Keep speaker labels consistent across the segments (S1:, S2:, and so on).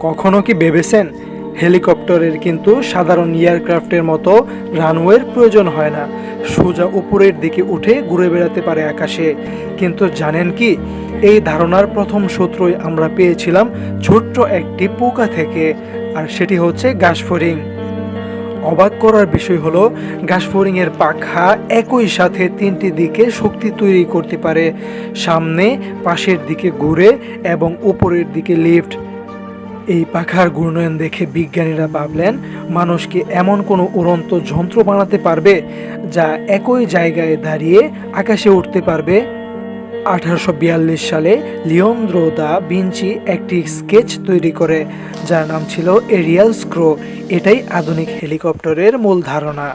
S1: কখনো কি ভেবেছেন? হেলিকপ্টারের কিন্তু সাধারণ এয়ারক্রাফটের মতো রানওয়ের প্রয়োজন হয় না। সোজা উপরের দিকে উঠে ঘুরে বেড়াতে পারে আকাশে। কিন্তু জানেন কি? এই ধারণার প্রথম সূত্রই আমরা পেয়েছিলাম ছোট্ট একটি পোকা থেকে, আর সেটি হচ্ছে গাছফড়িং অবাক করার বিষয় হলো ঘাসফড়িং এর পাখা একই সাথে তিনটি দিকে শক্তি তৈরি করতে পারে। সামনে পাশের দিকে ঘুরে এবং উপরের দিকে লিফট। এই পাখার ঘূর্ণয়ন দেখে বিজ্ঞানীরা ভাবলেন, মানুষকে এমন কোনো উড়ন্ত যন্ত্র বানাতে পারবে যা একই জায়গায় দাঁড়িয়ে আকাশে উঠতে পারবে? আঠারোশো বিয়াল্লিশ সালে লিওন্দ্রো দা বিঞ্চি একটি স্কেচ তৈরি করে, যার নাম ছিল এরিয়াল স্ক্রো। এটাই আধুনিক হেলিকপ্টারের মূল ধারণা।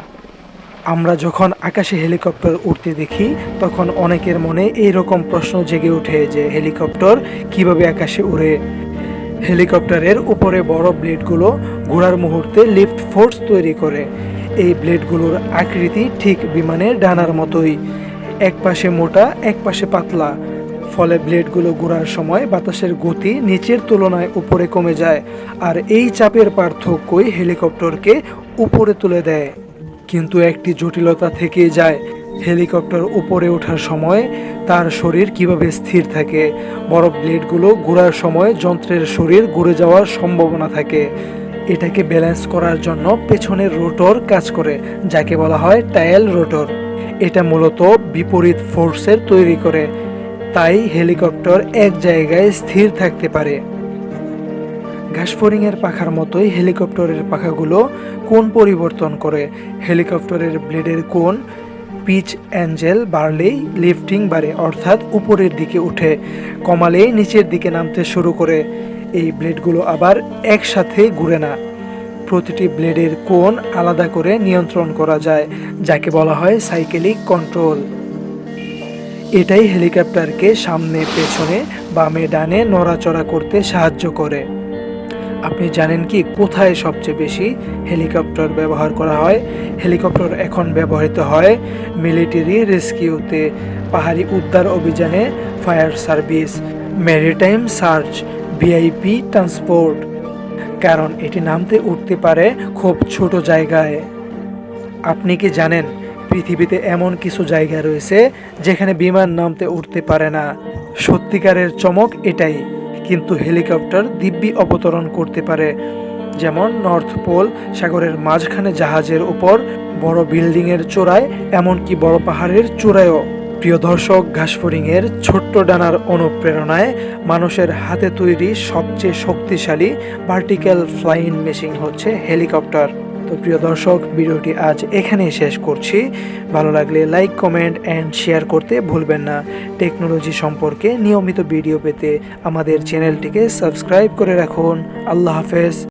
S1: আমরা যখন আকাশে হেলিকপ্টার উঠতে দেখি, তখন অনেকের মনে এই রকম প্রশ্ন জেগে ওঠে যে হেলিকপ্টার কীভাবে আকাশে উড়ে? হেলিকপ্টারের উপরে বড় ব্লেডগুলো ঘোরার মুহূর্তে লিফট ফোর্স তৈরি করে। এই ব্লেডগুলোর আকৃতি ঠিক বিমানের ডানার মতোই। এক পাশে মোটা, এক পাশে পাতলা। ফলে ব্লেডগুলো ঘোরার সময় বাতাসের গতি নিচের তুলনায় উপরে কমে যায় আর এই চাপের পার্থক্যই হেলিকপ্টারকে উপরে তুলে দেয়। কিন্তু একটি জটিলতা থেকেই যায় হেলিকপ্টার উপরে ওঠার সময় তার শরীর কীভাবে স্থির থাকে? বড় ব্লেডগুলো ঘোরার সময় যন্ত্রের শরীর ঘুরে যাওয়ার সম্ভাবনা থাকে। এটাকে ব্যালেন্স করার জন্য পেছনের রোটর কাজ করে, যাকে বলা হয় টায়াল রোটর। এটা মূলত বিপরীত ফোর্সের তৈরি করে। তাই হেলিকপ্টার এক জায়গায় স্থির থাকতে পারে। ঘাসফড়িংয়ের পাখার মতোই হেলিকপ্টারের পাখাগুলো কোণ পরিবর্তন করে। হেলিকপ্টারের ব্লেডের কোণ পিচ অ্যাঞ্জেল বাড়লেই লিফটিং বাড়ে অর্থাৎ উপরের দিকে উঠে। কমালেই নিচের দিকে নামতে শুরু করে। এই ব্লেডগুলো আবার একসাথে ঘুরে না। প্রতিটি ব্লেডের কোণ আলাদা করে নিয়ন্ত্রণ করা যায়, যাকে বলা হয় সাইকেলিক কন্ট্রোল। এটাই হেলিকপ্টারকে সামনে পেছনে বামে ডানে নড়াচড়া করতে সাহায্য করে। আপনি জানেন কি কোথায় সবচেয়ে বেশি হেলিকপ্টার ব্যবহার করা হয়? হেলিকপ্টার এখন ব্যবহৃত হয় মিলিটারি রেস্কিউতে, পাহাড়ি উদ্ধার অভিযানে, fire service maritime search, VIP transport. কারণ এটি নামতে উঠতে পারে খুব ছোট জায়গায়। আপনি কি জানেন পৃথিবীতে এমন কিছু জায়গা রয়েছে যেখানে বিমান নামতে উঠতে পারে না? সত্যিকারের চমক এটাই। কিন্তু হেলিকপ্টার দিব্যি অবতরণ করতে পারে। যেমন নর্থ পোল সাগরের মাঝখানে জাহাজের উপর বড় বিল্ডিংয়ের চূড়ায়, এমনকি বড় পাহাড়ের চূড়ায়ও। প্রিয় দর্শক, ঘাসফড়িংয়ের ছোট্ট ডানার অনুপ্রেরণায় মানুষের হাতে তৈরি সবচেয়ে শক্তিশালী ভার্টিক্যাল ফ্লাইং মেশিন হচ্ছে হেলিকপ্টার। তো প্রিয় দর্শক, ভিডিওটি আজ এখানেই শেষ করছি। ভালো লাগলে লাইক কমেন্ট অ্যান্ড শেয়ার করতে ভুলবেন না। টেকনোলজি সম্পর্কে নিয়মিত ভিডিও পেতে আমাদের চ্যানেলটিকে সাবস্ক্রাইব করে রাখুন। আল্লাহ হাফেজ।